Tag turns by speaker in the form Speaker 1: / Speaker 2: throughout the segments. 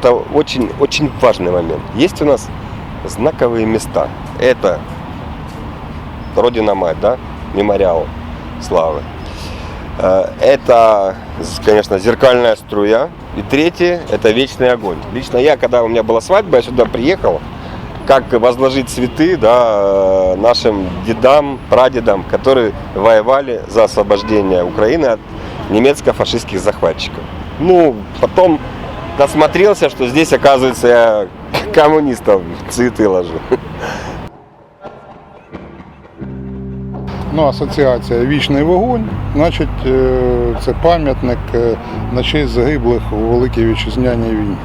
Speaker 1: это очень, очень важный момент. Есть у нас знаковые места. Это Родина Мать, да, мемориал славы. Э, Это, конечно, зеркальная струя. И третье, это вечный огонь. Лично я, когда у меня была свадьба, я сюда приехал, как возложить цветы да, э, нашим дедам, прадедам, которые воевали за освобождение Украины от немецко-фашистских захватчиков. Ну, потом досмотрелся, что здесь, оказывается, я коммунистам цветы ложу.
Speaker 2: Ну, асоціація Вічний вогонь, значить, е, це пам'ятник е, на честь загиблих у Великій Вітчизняній війні.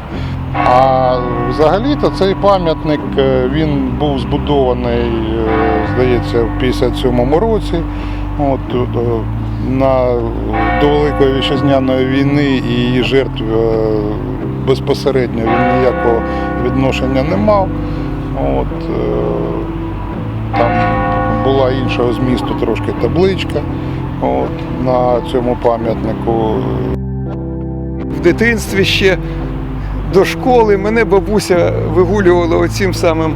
Speaker 2: А взагалі-то цей пам'ятник е, він був збудований, здається, в 57-му році. От, на, до Великої Вітчизняної війни і її жертв безпосередньо він ніякого відношення не мав. От, е, там була іншого змісту трошки табличка от, на цьому пам'ятнику.
Speaker 3: в дитинстві ще до школи мене бабуся вигулювала оцим самим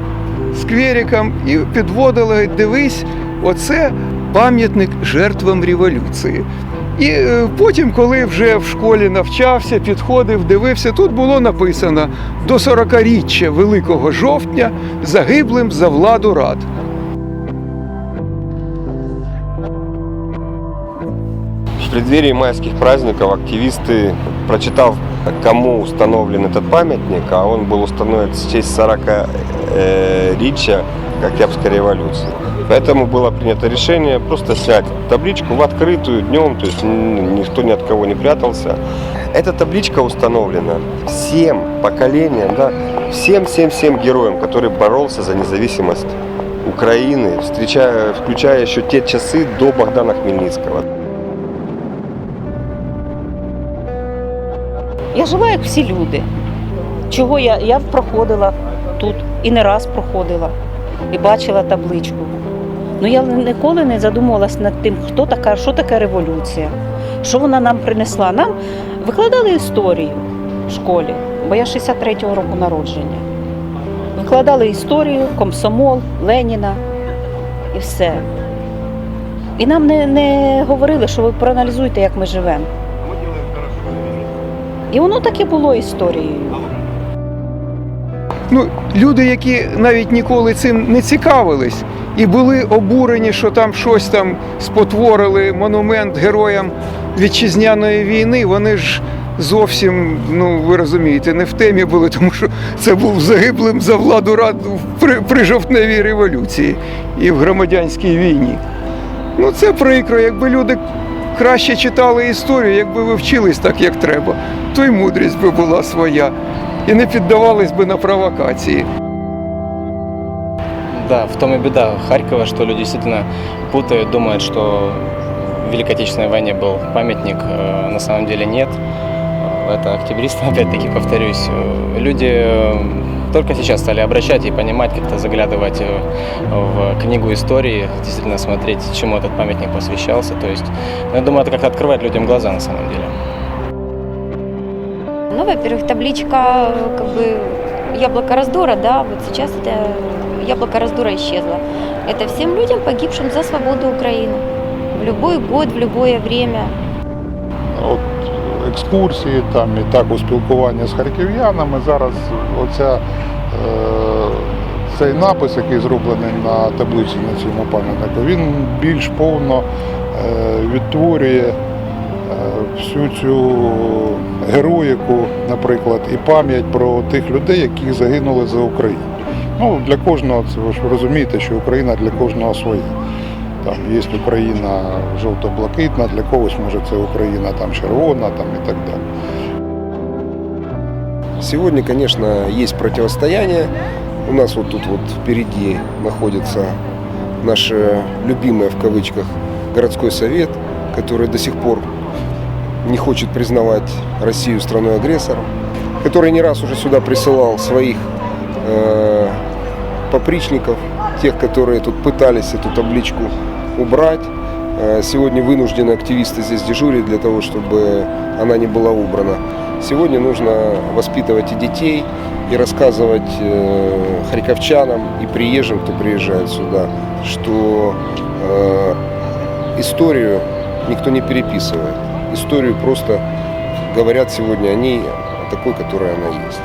Speaker 3: сквериком і підводила, дивись, оце пам'ятник жертвам революції. І е, потім, коли вже в школі навчався, підходив, дивився, тут було написано до 40-річчя Великого жовтня загиблим за владу рад.
Speaker 1: В преддверии майских праздников активисты, прочитав, кому установлен этот памятник, а он был установлен в честь 40-річчя Октябрьской революции. Поэтому было принято решение просто снять табличку в открытую днем, то есть м, никто ни от кого не прятался. Эта табличка установлена всем поколениям, да, всем-всем-всем героям, которые боролся за независимость Украины, встречая, включая еще те часы до Богдана Хмельницкого.
Speaker 4: Я жила як всі люди. Чого я? Я проходила тут і не раз проходила і бачила табличку. Ну я ніколи не задумувалась над тим, хто така, що таке революція, що вона нам принесла. Нам викладали історію в школі, бо я 63-го року народження. Викладали історію, комсомол, Леніна і все. І нам не, не говорили, що ви проаналізуйте, як ми живемо. І воно так і було історією.
Speaker 3: Ну, люди, які навіть ніколи цим не цікавились і були обурені, що там щось там спотворили монумент героям вітчизняної війни, вони ж зовсім, ну ви розумієте, не в темі були, тому що це був загиблим за владу рад при, при жовтневій революції і в громадянській війні. Ну це прикро, якби люди краще читали історію, якби ви вчились так, як треба, то й мудрість би була своя і не піддавались би на провокації.
Speaker 5: Да, в том и беда Харькова, что люди действительно путают, думают, что в Великой Отечественной войне был памятник, э, на самом деле нет. Э, Это октябристы, опять-таки повторюсь. Э, Люди э, только сейчас стали обращать и понимать, как-то заглядывать э, в книгу истории, действительно смотреть, чему этот памятник посвящался. То есть, ну, я думаю, это как-то открывает людям глаза на самом деле.
Speaker 6: Ну, во-первых, табличка, э, как бы, яблоко раздора, да, вот сейчас это яблоко раздора исчезло. Это всем людям, погибшим за свободу Украины. В любой год, в любое время.
Speaker 2: От екскурсії там і так у спілкуванні з харків'янами. Зараз оця, е, цей напис, який зроблений на таблиці на цьому пам'ятнику, він більш повно е, відтворює е, всю цю героїку, наприклад, і пам'ять про тих людей, які загинули за Україну. Ну, для кожного, це ви ж розумієте, що Україна для кожного своя. Там є Україна жовто-блакитна, для когось може це Україна там червона там і так далі.
Speaker 7: Сегодня, конечно, есть противостояние. У нас вот тут вот впереди находится наш э, любимый в кавычках городской совет, который до сих пор не хочет признавать Россию страной-агрессором, который не раз уже сюда присылал своих э, попричников, тех, которые тут пытались эту табличку убрать. э, сегодня вынуждены активисты здесь дежурить для того, чтобы она не была убрана. Сегодня нужно воспитывать и детей, и рассказывать э, харьковчанам и приезжим, кто приезжает сюда, что э, историю никто не переписывает. Историю просто говорят сегодня о ней такой, которая она есть.